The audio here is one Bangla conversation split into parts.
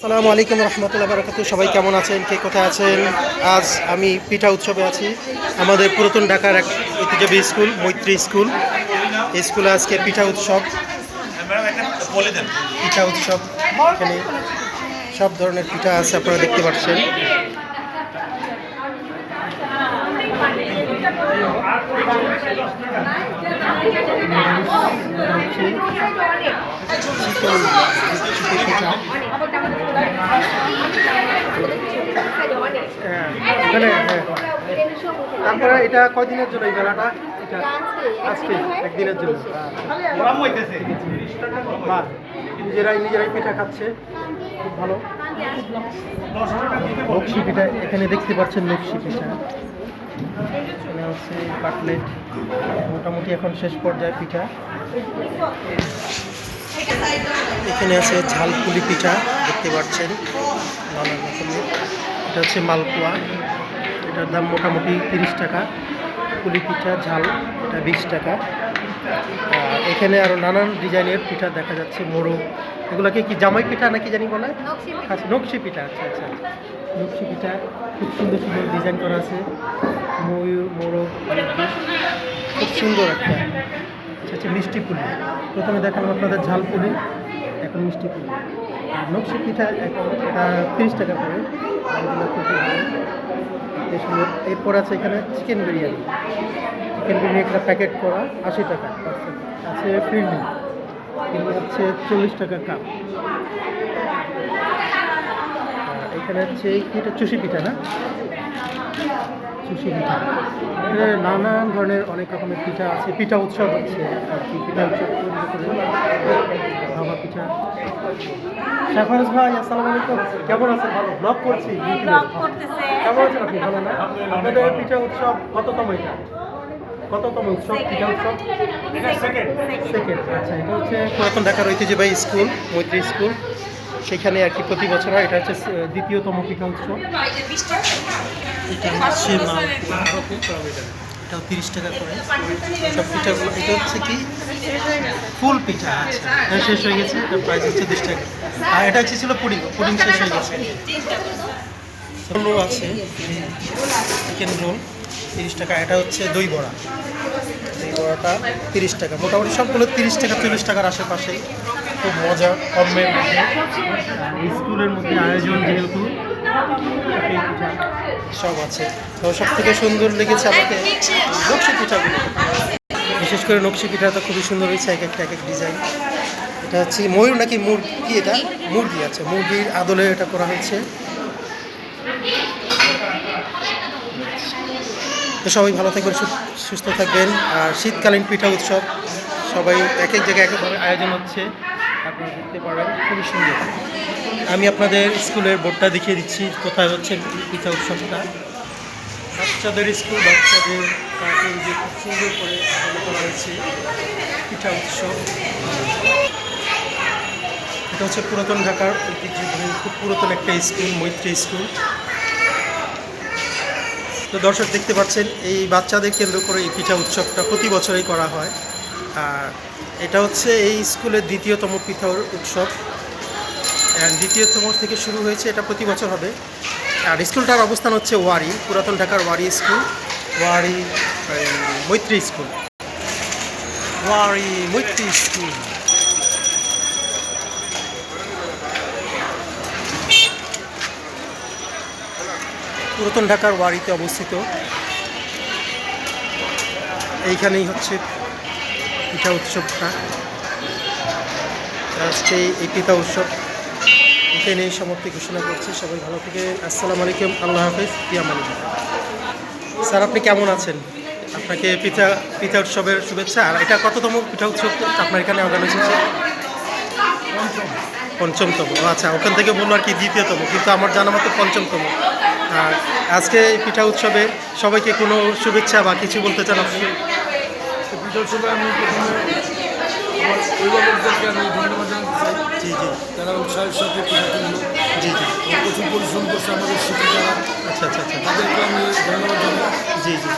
আসসালামু আলাইকুম রহমতুল্লাহ বারাকাতু। সবাই কেমন আছেন? কে কোথায় আছেন? আজ আমি পিঠা উৎসবে আছি। আমাদের পুরাতন ঢাকার এক ঐতিহ্যবাহী স্কুল, মৈত্রী স্কুল। এই স্কুলে আজকে পিঠা উৎসব। পিঠা উৎসব। এখানে সব ধরনের পিঠা আছে, আপনারা দেখতে পাচ্ছেন চিকন চিকন পিঠা হ্যাঁ এখানে হ্যাঁ তারপরে এটা কদিনের জন্য এই মেলাটা? আজকে, একদিনের জন্য। বাহ নিজেরাই নিজেরাই পিঠা খাচ্ছে। খুব ভালো। নকশি পিঠা, এখানে দেখতে পাচ্ছেন নকশি পিঠা। এখানে হচ্ছে কাটলেট মোটামুটি এখন শেষ পর্যায়ে পিঠা। এখানে আছে ঝালপুলি পিঠা দেখতে পাচ্ছেন নানান রকমের। এটা হচ্ছে মালপোয়া এটার দাম মোটামুটি তিরিশ টাকা। পুলি পিঠা ঝাল এটা বিশ টাকা। আর এখানে আরও নানান ডিজাইনের পিঠা দেখা যাচ্ছে মোড়ক এগুলোকে কি জামাই পিঠা নাকি জানি বলে? আচ্ছা নকশি পিঠা আচ্ছা আচ্ছা। নকশি পিঠা খুব সুন্দর সুন্দর ডিজাইন করা আছে। ময়ূর মোরগ খুব সুন্দর একটা আচ্ছা আচ্ছা মিষ্টি পুলি। প্রথমে দেখালাম আপনাদের ঝাল পুলি এখন মিষ্টি পুলি। আর নকশি পিঠা এখন তিরিশ টাকা করে। এরপর আছে এখানে চিকেন বিরিয়ানি। চিকেন বিরিয়ানি একটা প্যাকেট করা আশি টাকা আছে ফিরনি ফিরনি হচ্ছে চল্লিশ টাকা কাপ এখানে হচ্ছে এটা চুষি পিঠা না? চুষি পিঠা এখানে নানান ধরনের অনেক রকমের পিঠা আছে পিঠা উৎসব হচ্ছে আর কি পিঠা উৎসব ভাবা পিঠা। শাহফারুজ ভাই আসসালামু আলাইকুম। কেমন আছেন? ভালো। ব্লগ করছি কেমন আছেন আপনি? ভালো না? আপনাদের পিঠা উৎসব কততম এটা? কততম উৎসব? পিঠা উৎসব? সেকেন্ড আচ্ছা এটা হচ্ছে পুরাতন ঢাকার ঐতিহ্যবাহী স্কুল মৈত্রী স্কুল। সেখানে আর কি প্রতি বছর হয়। এটা হচ্ছে দ্বিতীয়তম পিঠা উৎসব। এটা হচ্ছে। এটাও তিরিশ টাকা করে। সব পিঠাগুলো, এটা হচ্ছে কি? ফুল পিঠা আচ্ছা। শেষ হয়ে গেছে প্রাইস হচ্ছে তিরিশ টাকা। আর এটা হচ্ছে ছিল পুডিং পুডিং শেষ হয়ে গেছে। রোলও আছে, চিকেন রোল, তিরিশ টাকা। এটা হচ্ছে দই বড়া। দই বড়াটা তিরিশ টাকা। মোটামুটি সবগুলো তিরিশ টাকা, চল্লিশ টাকার আশেপাশে খুব মজা কমের মধ্যে। স্কুলের মধ্যে আয়োজন যেহেতু সব আছে। তো সব থেকে সুন্দর লেগেছে আমাকে নকশি পিঠাগুলো। বিশেষ করে নকশি পিঠাটা খুবই সুন্দর হয়েছে এক একটা এক এক ডিজাইন। এটা হচ্ছে ময়ূর নাকি মুরগি? এটা? মুরগি আছে মুরগির আদলে এটা করা হয়েছে। তো সবাই ভালো থাকবেন সুস্থ থাকবেন। আর শীতকালীন পিঠা উৎসব সবাই এক এক জায়গায় একভাবে আয়োজন হচ্ছে। দেখতে পারেন, খুবই সুন্দর। আমি আপনাদের স্কুলের বোর্ডটা দেখিয়ে দিচ্ছি, কোথায় হচ্ছে পিঠা উৎসবটা। বাচ্চাদের স্কুল, বাচ্চাদের যে খুব সুন্দর করে আয়োজন করা হয়েছে পিঠা উৎসব। এটা হচ্ছে পুরাতন ঢাকার ঐতিহ্যবাহী, খুব পুরাতন একটা স্কুল, মৈত্রী স্কুল। তো দর্শক দেখতে পাচ্ছেন, এই বাচ্চাদের কেন্দ্র করে এই পিঠা উৎসবটা প্রতি বছরই করা হয়। আর এটা হচ্ছে এই স্কুলের দ্বিতীয়তম পিঠা উৎসব। দ্বিতীয়তম থেকে শুরু হয়েছে, এটা প্রতি বছর হবে। আর স্কুলটার অবস্থান হচ্ছে ওয়ারি, পুরাতন ঢাকার ওয়ারি স্কুল, ওয়ারি মৈত্রী স্কুল। ওয়ারি, মৈত্রী স্কুল। পুরাতন ঢাকার ওয়ারিতে অবস্থিত। এইখানেই হচ্ছে পিঠা উৎসবটা। আজকে এই পিঠা উৎসব এখানেই সমাপ্তি ঘোষণা করছি। সবাই ভালো থেকে আসসালামু আলাইকুম। আল্লাহ হাফিজ। ইয়ামানি স্যার, আপনি কেমন আছেন? আপনাকে পিঠা পিঠা উৎসবের শুভেচ্ছা। আর এটা কততম পিঠা উৎসব? আপনার এখানে অর্গানাইজ হচ্ছে। পঞ্চমতম। আচ্ছা ওখান থেকে বলল আর কি দ্বিতীয়তম, কিন্তু আমার জানা মতো পঞ্চমতম। আর আজকে পিঠা উৎসবে সবাইকে কোনো শুভেচ্ছা বা কিছু বলতে চান আপনি আমি প্রথমে অভিভাবকদেরকে আমি ধন্যবাদ জানাতে চাই। জি জি। তারা উৎসাহের সাথে জি জি। এবং প্রচুর পরিশ্রম করছে আমাদের শিক্ষিকারা আচ্ছা আচ্ছা আচ্ছা। তাদেরকে আমি ধন্যবাদ জানাই। জি জি।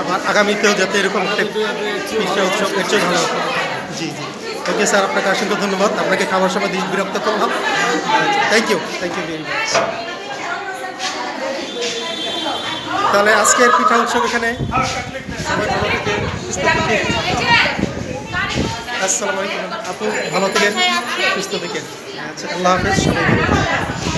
আবার আগামীতেও যাতে এরকম একটা উৎসব এর চেয়ে ভালো জি জি। ওকে স্যার আপনাকে অসংখ্য ধন্যবাদ। আপনাকে খাবার সময় বিরক্ত করলাম thank you thank you very much তাহলে আজকের পিঠা উৎসব এখানে। আসসালামু আলাইকুম আপু, ভালো থাকেন, সুস্থ থাকেন আচ্ছা আল্লাহ হাফেজ, সবাই।